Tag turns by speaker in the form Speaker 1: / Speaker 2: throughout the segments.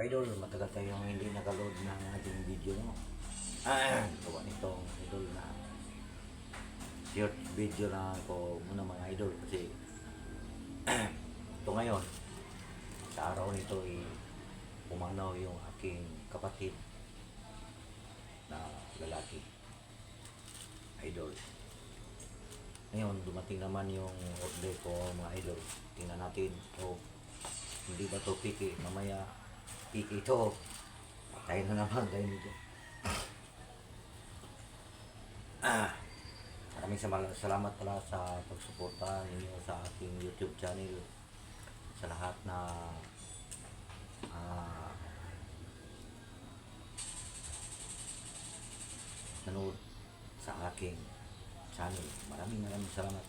Speaker 1: Idol, matagal tayong hindi nakaload ng ating video no. Ah, gawa nitong idol na short video na ko muna mga idol kasi ito ngayon sa araw nito ay pumanaw yung aking kapatid na lalaki. Idol. Ngayon dumating naman yung order ko mga idol. Tingnan natin o hindi ba to piki mamaya piki ito. Tayo na naman tayo nito ah. Maraming salamat pala sa pagsuporta ninyo sa aking YouTube channel. Sa lahat na ah nanood sa aking channel. Maraming maraming salamat.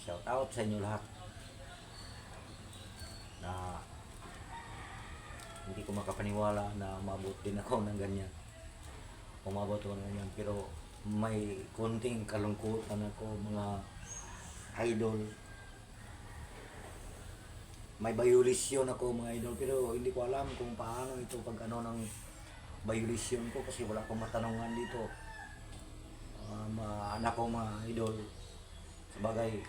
Speaker 1: Shout out sa inyo lahat. Na hindi ko makapaniwala na umabot din ako ng ganyan. Umabot ako ng ganyan. Pero may konting kalungkutan ako mga idol. May violation ako mga idol pero hindi ko alam kung paano ito pag ano ng violation ko kasi wala akong matanungan dito. Mga anak ko mga idol. Sabagay,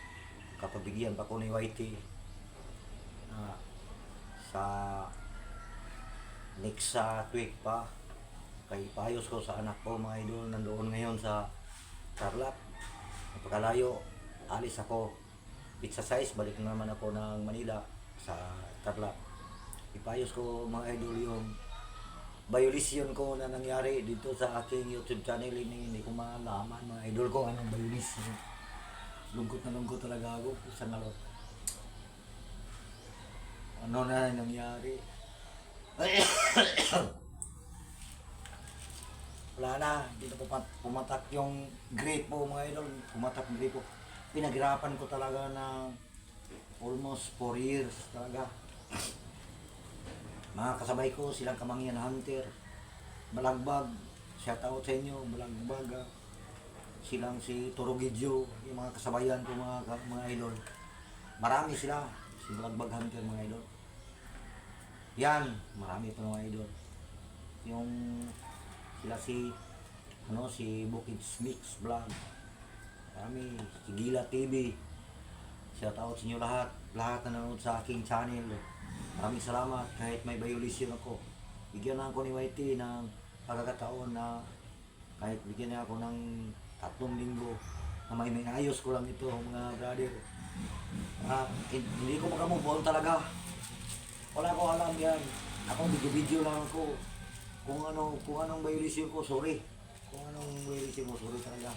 Speaker 1: kapabigyan pa ko ni YT na sa next sa tweak pa kay payos ko sa anak ko mga idol nandoon ngayon sa Tarlac. Napakalayo. Alis ako. Pizza size balik na naman ako ng Manila sa Tarlac. Ipayos ko mga idol yung violation ko na nangyari dito sa aking YouTube channel ini hindi ko malaman mga idol ko anong violation. Lungkot na lungkot talaga ako sa ngalot ano na nangyari wala na hindi na pumat- pumatak yung gripo mga idol. Pumatak yung gripo pinaghirapan ko talaga na almost 4 years talaga. Mga kasabay ko silang kamangyan hunter. Balagbag shout out sa inyo balagbag ah. silang si Torogidyo yung mga kasabayan ko mga, mga idol. Marami sila si balagbag hunter mga idol yan marami pa mga idol. Yung sila si ano si Bukids Mix Vlog. Marami si Gila TV shout out sa inyo lahat. Lahat na nanonood sa aking channel. Maraming salamat. Kahit may violation ako bigyan na ako ni YT ng pagkakataon na kahit bigyan niya ako ng tatlong linggo na may may ayos ko lang ito mga brother. Ah, hindi ko makamove on talaga wala ko alam yan. Ako video-video lang ako. Kung ano kung anong violation ko sorry. Kung anong violation ko sorry talaga.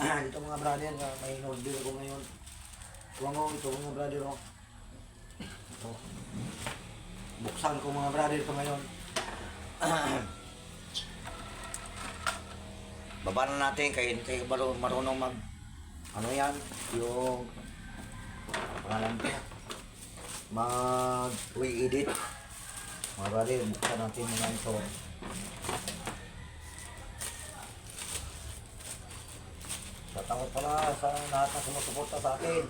Speaker 1: Ito mga brother nga may order ko ngayon. Tuwang ko ito mga brother oh. ito. Buksan ko mga brother ito ngayon. Baba na natin tayo maru- marunong mag ano yan? Yung pangalan ko mag re-edit mga buksan natin mga ito sa tawad pala sa lahat na sumusuporta sa akin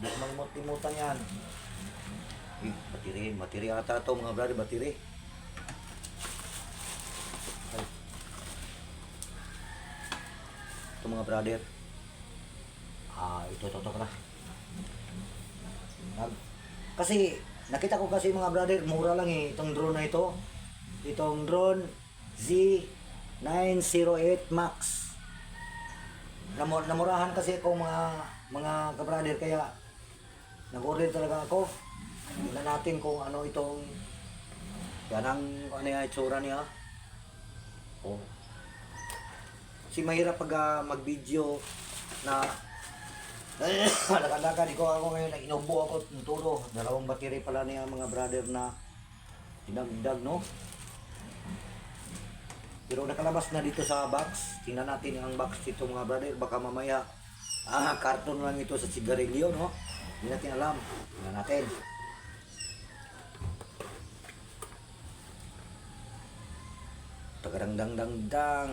Speaker 1: hindi ko malimut-limutan yan eh, batiri, batiri ata ito mga brother, batiri ito mga brother ah, ito, ito, ito, ito. Nag, kasi nakita ko kasi mga brother, mura lang eh itong drone na ito. Itong drone Z908 Max. Namur namurahan kasi ako mga mga kabrader kaya nag-order talaga ako. Tingnan natin kung ano itong yan ang ano yung itsura niya. Oh. Kasi mahirap pag ah, mag-video na Malakad-lakad ko ako ngayon, inubo ako ng turo. Dalawang battery pala niya mga brother na dinagdag, no? Pero nakalabas na dito sa box. Tingnan natin ang box dito mga brother. Baka mamaya, ah, karton lang ito sa sigarilyo, no? Hindi natin alam. Tingnan natin. Tagarang dang dang dang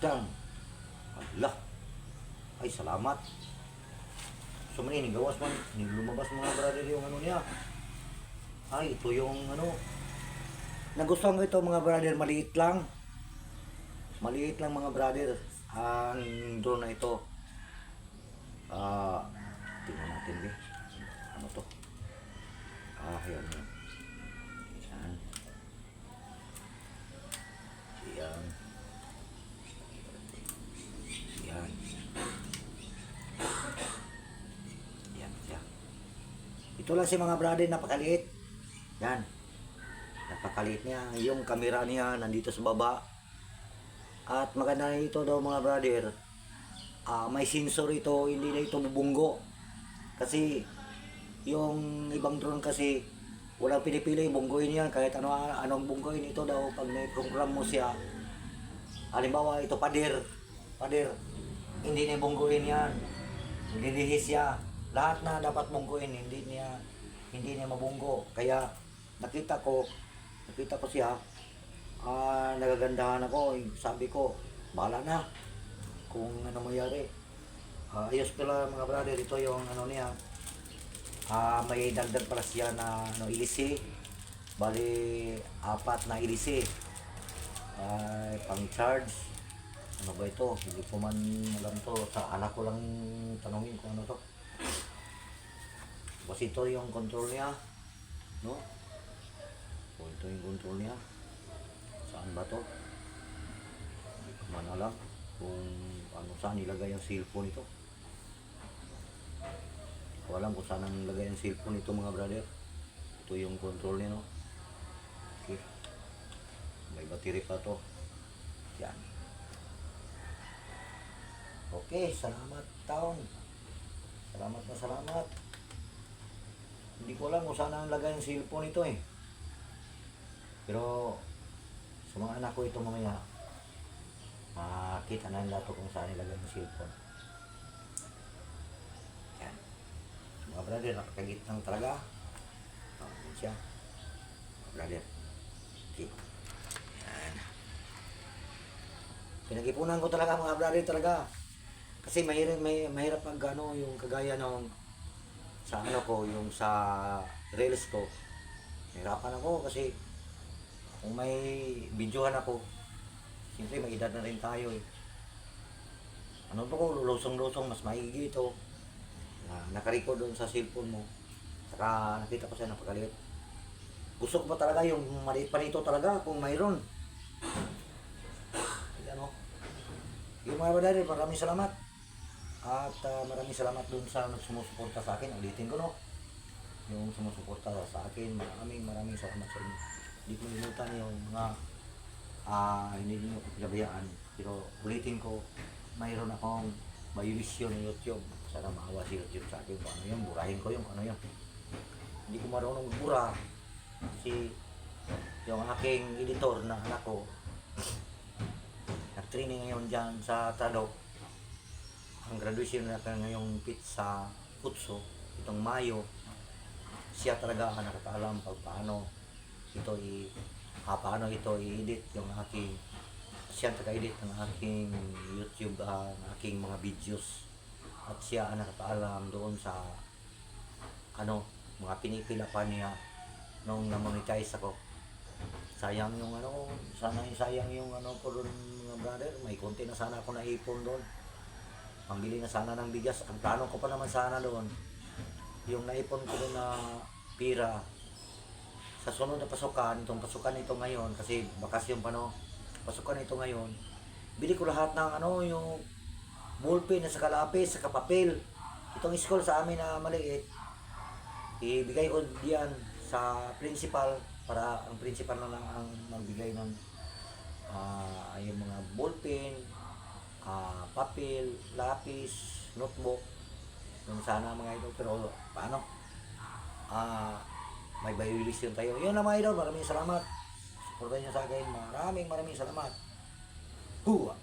Speaker 1: dang. Allah. Ay, salamat. So man gawas man, lumabas mga brother yung ano niya. Ay, ito yung ano. Nagustuhan ko ito mga brother, maliit lang. Maliit lang mga brother. Ang drone na ito. Ah, tingnan natin be. Ano to? Ah, yan. Yan. Yan. Yan. Yan siya. Ito lang si mga brother, napakaliit. Yan. Napakaliit niya. Yung camera niya nandito sa baba. At maganda ito daw mga brother. ah may sensor ito, hindi na ito bubunggo. Kasi yung ibang drone kasi walang pinipili, bunggoyin yan. Kahit ano, anong bunggoyin ito daw pag may program mo siya. Halimbawa, ito pader. Pader. Hindi na bunggoyin yan. Lilihis siya. Lahat na dapat bunggoyin, hindi niya hindi niya mabunggo. Kaya nakita ko, nakita ko siya, ah nagagandahan ako. Sabi ko, bahala na kung ano mangyari. Ah, ayos pala mga brother, ito yung ano niya. Ah, may dagdag pala siya na ano, ilisi. Bali, apat na ilisi. Ay, pang charge. Ano ba ito? Hindi ko man alam to. Sa anak ko lang tanongin kung ano to. Tapos ito yung control niya. No? O, ito yung control niya. Saan ba to? Man kung ano saan nilagay ang cellphone ito. Hindi ko alam kung saan ang nilagay ang cellphone ito mga brother. Ito yung control niya no. Okay. May battery pa to. Yan. Okay, salamat taong. Salamat na salamat. Hindi ko alam kung saan ang lagay ang cellphone ito eh. Pero sa mga anak ko ito mamaya, makita na nila to kung saan nilagay ang cellphone. Yan. Mga brother, napakagitnang talaga. Oh, yan siya. Mga brother. Okay. Yan. Pinag-ipunan ko talaga mga brother talaga. Kasi mahirap, may, mahirap pag ano, yung kagaya ng sa ano ko, yung sa reels ko. Nahirapan ako kasi kung may videohan ako, siyempre may edad na rin tayo eh. Ano to ko, lusong-lusong, mas maigi ito. Na, nakarecord doon sa cellphone mo. Saka nakita ko siya napakaliit. Gusto ko pa talaga yung maliit pa nito talaga kung mayroon. Ano? Yung mga badari, maraming salamat. At ah, maraming salamat dun sa sumusuporta sa akin. Ulitin ko no. Yung sumusuporta sa akin, maraming maraming salamat sa inyo. Hindi ko nilimutan yung mga ah hindi niyo ko pinabayaan. Pero ulitin ko, mayroon akong violation ng YouTube. Sana maawa si YouTube sa akin ano yun. Burahin ko yung ano yun. Hindi ko marunong magbura. Kasi yung aking editor na anak ko, nag-training ngayon dyan sa Tadok. Ang graduation na ka ngayong pit sa Putso, itong Mayo. Siya talaga ang nakakaalam pag paano ito i ah, paano ito i-edit yung aking siya ang taga-edit ng aking YouTube, ng aking mga videos. At siya ang nakakaalam doon sa ano, mga pinipila pa niya nung na-monetize ako. Sayang yung ano, sana sayang yung ano ko doon mga brother. May konti na sana ako naipon doon. Pambili na sana ng bigas. Ang plano ko pa naman sana doon, yung naipon ko na pira sa sunod na pasukan, itong pasukan ito ngayon, kasi bakasyon pa no, pasukan ito ngayon, bili ko lahat ng ano, yung ballpen, sa kalapis, sa kapapel. Itong school sa amin na maliit, ibigay ko diyan sa principal para ang principal na lang ang magbigay ng ah, yung mga ballpen, ah, papel, lapis, notebook. Yung sana mga ito, pero paano? Ah, may violation tayo. Yun na mga idol, maraming salamat. Supportan nyo sa akin. Maraming maraming salamat. Huwa!